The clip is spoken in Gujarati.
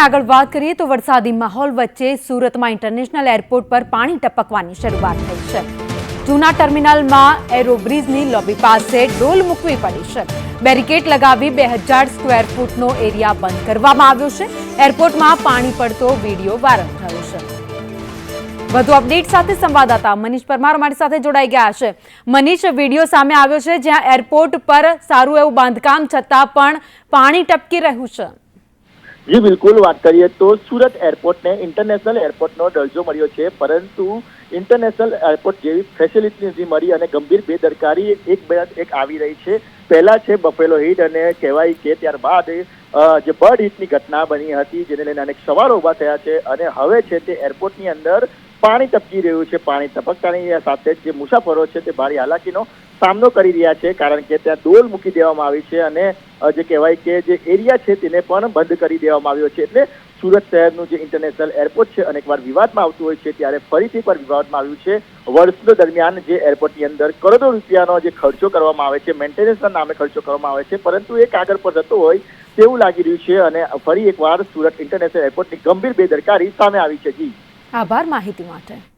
આગળ વાત કરીએ તો વરસાદી માહોલ વચ્ચે સુરતમાં ઇન્ટરનેશનલ એરપોર્ટ પર પાણી ટપકવાની શરૂઆત થઈ છે. જૂના ટર્મિનલમાં એરોબ્રિજની લોબી પાસે ડોલ મૂકવી પડી છે. બેરિકેડ લગાવી બે હજાર સ્ક્વેર ફૂટનો એરિયા બંધ કરવામાં આવ્યો છે. એરપોર્ટમાં પાણી પડતો વીડિયો વાયરલ થયો છે. વધુ અપડેટ સાથે સંવાદદાતા મનીષ પરમાર અમારી સાથે જોડાઈ ગયા છે. મનીષ, વીડિયો સામે આવ્યો છે જ્યાં એરપોર્ટ પર સારું એવું બાંધકામ છતાં પણ પાણી ટપકી રહ્યું છે. જી, બિલકુલ. વાત કરીએ તો સુરત એરપોર્ટને ઇન્ટરનેશનલ એરપોર્ટનો દરજ્જો મળ્યો છે, પરંતુ ઇન્ટરનેશનલ એરપોર્ટ જેવી ફેસિલિટી મળી અને ગંભીર બેદરકારી એક એક આવી રહી છે. પહેલા છે બફેલો હિટ અને કહેવાય કે ત્યારબાદ જે બર્ડ હિટની ઘટના બની હતી, જેને લઈને અનેક સવાલો ઊભા થયા છે અને હવે છે તે એરપોર્ટની અંદર પાણી ટપકી રહ્યું છે, પાણી ટપકતાની સાથે જે મુસાફરો છે તે ભારે હાલાકીનો સામનો કરી રહ્યા છે, કારણ કે ત્યાં ડોલ મૂકી દેવામાં આવી છે અને જે કહેવાય કે જે એરિયા છે તેને પણ બંધ કરી દેવામાં આવ્યો છે. એટલે સુરત શહેરનું જે ઇન્ટરનેશનલ એરપોર્ટ છે અનેકવાર વિવાદમાં આવતું હોય છે, ત્યારે ફરીથી પણ વિવાદમાં આવ્યું છે. વર્ષો દરમિયાન જે એરપોર્ટની અંદર કરોડો રૂપિયાનો જે ખર્ચો કરવામાં આવે છે મેન્ટેનન્સના નામે ખર્ચો કરવામાં આવે છે, પરંતુ એ કાગળ પર જતો હોય તેવું લાગી રહ્યું છે અને ફરી એકવાર સુરત ઇન્ટરનેશનલ એરપોર્ટની ગંભીર બેદરકારી સામે આવી છે. જી. આભાર માહિતી માટે.